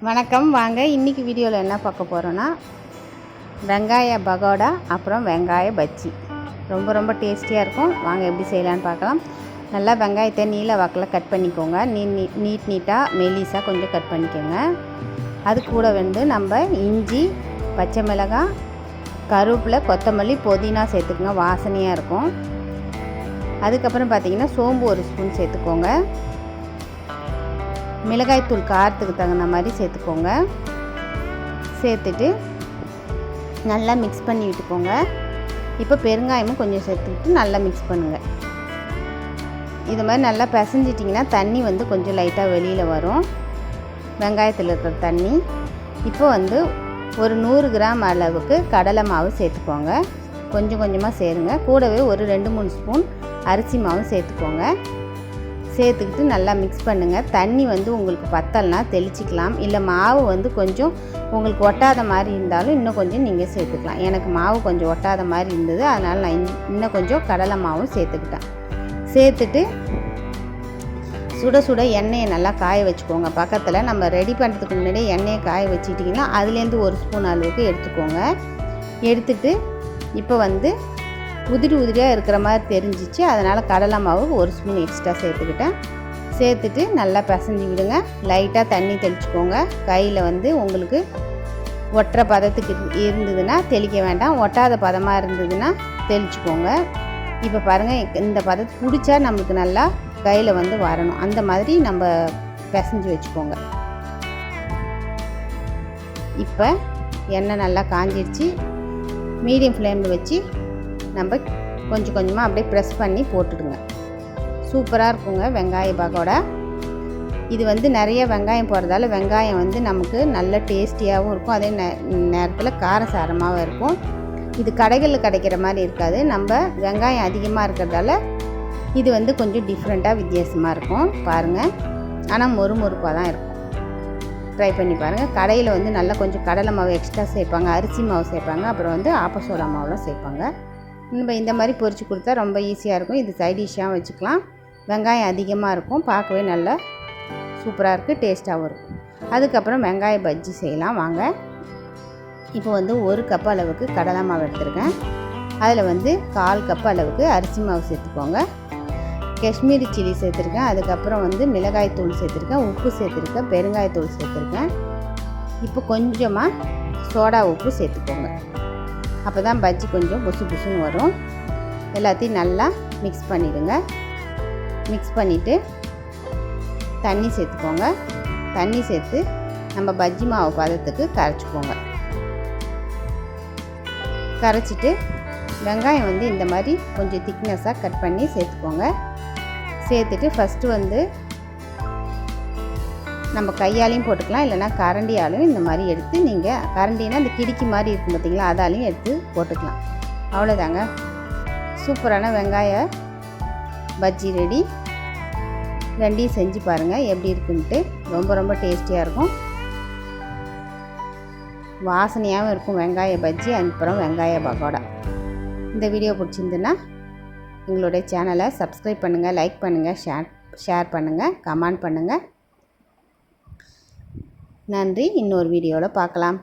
வணக்கம் வாங்க. இன்றைக்கி வீடியோவில் என்ன பார்க்க போகிறோன்னா வெங்காய பகோடா அப்புறம் வெங்காய பஜ்ஜி. ரொம்ப ரொம்ப டேஸ்டியாக இருக்கும். வாங்க எப்படி செய்யலான்னு பார்க்கலாம். நல்லா வெங்காயத்தை நீல வாக்கில் கட் பண்ணிக்கோங்க. நீ நீ- நீட் நீட்டாக மெலிசாக கொஞ்சம் கட் பண்ணிக்கோங்க. அது கூட வந்து நம்ம இஞ்சி பச்சை மிளகாய் கருவேப்பிலை கொத்தமல்லி புதினா சேர்த்துக்கோங்க. வாசனையாக இருக்கும். அதுக்கப்புறம் பார்த்திங்கன்னா சோம்பு ஒரு ஸ்பூன் சேர்த்துக்கோங்க. மிளகாய்த்தூள் காரத்துக்கு தகுந்த மாதிரி சேர்த்துக்கோங்க. சேர்த்துட்டு நல்லா மிக்ஸ் பண்ணி விட்டுக்கோங்க. இப்போ பெருங்காயமும் கொஞ்சம் சேர்த்துக்கிட்டு நல்லா மிக்ஸ் பண்ணுங்கள் இது மாதிரி நல்லா பிசைஞ்சிட்டிங்கன்னா தண்ணி வந்து கொஞ்சம் லைட்டாக வெளியில் வரும். வெங்காயத்தில் இருக்கிற தண்ணி. இப்போ வந்து ஒரு நூறு கிராம் அளவுக்கு கடலை மாவு சேர்த்துக்கோங்க. கொஞ்சம் கொஞ்சமாக சேருங்க. கூடவே ஒரு ரெண்டு மூணு ஸ்பூன் அரிசி மாவும் சேர்த்துக்கோங்க. சேர்த்துக்கிட்டு நல்லா மிக்ஸ் பண்ணுங்கள் தண்ணி வந்து உங்களுக்கு பத்தலைனா தெளிச்சிக்கலாம். இல்லை மாவு வந்து கொஞ்சம் உங்களுக்கு ஒட்டாத மாதிரி இருந்தாலும் இன்னும் கொஞ்சம் நீங்கள் சேர்த்துக்கலாம். எனக்கு மாவு கொஞ்சம் ஒட்டாத மாதிரி இருந்தது. அதனால் நான் இன்னும் இன்னும் கொஞ்சம் கடலை மாவும் சேர்த்துக்கிட்டேன். சேர்த்துட்டு சுட சுட எண்ணெயை நல்லா காய வச்சுக்கோங்க. பக்கத்தில் நம்ம ரெடி பண்ணுறதுக்கு முன்னாடியே எண்ணெயை காய வச்சுக்கிட்டிங்கன்னா அதுலேருந்து ஒரு ஸ்பூன் அளவுக்கு எடுத்துக்கோங்க. எடுத்துட்டு இப்போ வந்து உதிரி உதிரியாக இருக்கிற மாதிரி தெரிஞ்சிச்சு. அதனால் கடலை மாவு ஒரு ஸ்பூன் எக்ஸ்ட்ரா சேர்த்துக்கிட்டேன். சேர்த்துட்டு நல்லா பிசைஞ்சு விடுங்க. லைட்டாக தண்ணி தெளிச்சுக்கோங்க. கையில் வந்து உங்களுக்கு ஒட்டுற பதத்துக்கு இருந்ததுன்னா தெளிக்க வேண்டாம். ஒட்டாத பதமாக இருந்ததுன்னா தெளிச்சுக்கோங்க. இப்போ பாருங்கள் இந்த பதத்தை பிடிச்சா நம்மளுக்கு நல்லா கையில் வந்து வரணும். அந்த மாதிரி நம்ம பிசைஞ்சு வச்சுக்கோங்க. இப்போ எண்ணெய் நல்லா காஞ்சிடுச்சு மீடியம் ஃப்ளேமில் வச்சு நம்ம கொஞ்சம் கொஞ்சமாக அப்படியே ப்ரெஸ் பண்ணி போட்டுடுங்க. சூப்பராக இருக்குங்க வெங்காய பக்கோடா இது வந்து நிறைய வெங்காயம் போடுறதால வெங்காயம் வந்து நமக்கு நல்ல டேஸ்டியாகவும் இருக்கும். அதே நே நேரத்தில் காரசாரமாகவும் இருக்கும். இது கடைகளில் கிடைக்கிற மாதிரி இருக்காது. நம்ம வெங்காயம் அதிகமாக இருக்கிறதால இது வந்து கொஞ்சம் டிஃப்ரெண்ட்டாக வித்தியாசமாக இருக்கும். பாருங்கள் ஆனால் மொறு மொறுப்பாக தான் இருக்கும். ட்ரை பண்ணி பாருங்கள் கடையில் வந்து நல்லா கொஞ்சம் கடலை மாவு எக்ஸ்ட்ரா சேர்ப்பாங்க. அரிசி மாவு சேர்ப்பாங்க. அப்புறம் வந்து ஆப்பசோளா மாவுலாம் சேர்ப்பாங்க. நம்ம இந்த மாதிரி பொரிச்சு கொடுத்தா ரொம்ப ஈஸியாக இருக்கும். இது சைட் டிஷ்ஷாக வச்சுக்கலாம். வெங்காயம் அதிகமாக இருக்கும். பார்க்கவே நல்லா சூப்பராக இருக்குது டேஸ்ட்டாகவும் இருக்கும். அதுக்கப்புறம் வெங்காய பஜ்ஜி செய்யலாம். வாங்க. இப்போ வந்து ஒரு கப் அளவுக்கு கடலை மாவு எடுத்துருக்கேன். அதில் வந்து கால் கப் அளவுக்கு அரிசி மாவு சேர்த்துக்கோங்க. காஷ்மீரி சில்லி சேர்த்துருக்கேன். அதுக்கப்புறம் வந்து மிளகாய் தூள் சேர்த்துருக்கேன். உப்பு சேர்த்துருக்கேன். பெருங்காயத்தூள் சேர்த்துருக்கேன். இப்போ கொஞ்சமாக சோடா உப்பு சேர்த்துக்கோங்க. அப்போ தான் பஜ்ஜி கொஞ்சம் புசு புசுன்னு வரும். எல்லாத்தையும் நல்லா மிக்ஸ் பண்ணிவிடுங்க மிக்ஸ் பண்ணிவிட்டு தண்ணி சேர்த்துக்கோங்க. தண்ணி சேர்த்து நம்ம பஜ்ஜி மாவு பதத்துக்கு கரைச்சிக்கோங்க. கரைச்சிட்டு வெங்காயம் வந்து இந்த மாதிரி கொஞ்சம் திக்னஸாக கட் பண்ணி சேர்த்துக்கோங்க. சேர்த்துட்டு ஃபஸ்ட்டு வந்து நம்ம கையாலையும் போட்டுக்கலாம் இல்லைன்னா கரண்டியாலையும் இந்த மாதிரி எடுத்து நீங்கள் கரண்டினா இந்த கிடுக்கி மாதிரி இருக்கும் பார்த்தீங்களா அதாலையும் எடுத்து போட்டுக்கலாம். அவ்வளோதாங்க சூப்பரான வெங்காய பஜ்ஜி ரெடி. ரெண்டையும் செஞ்சு பாருங்கள் எப்படி இருக்குன்ட்டு. ரொம்ப ரொம்ப டேஸ்டியாக இருக்கும். வாசனையாகவும் இருக்கும் வெங்காய பஜ்ஜி அப்புறம் வெங்காய பகோடா. இந்த வீடியோ பிடிச்சிருந்துன்னா எங்களுடைய சேனலை சப்ஸ்கிரைப் பண்ணுங்கள் லைக் பண்ணுங்கள் ஷேர் ஷேர் பண்ணுங்கள் கமெண்ட் பண்ணுங்கள் நன்றி. இன்னொரு வீடியோவில் பார்க்கலாம்.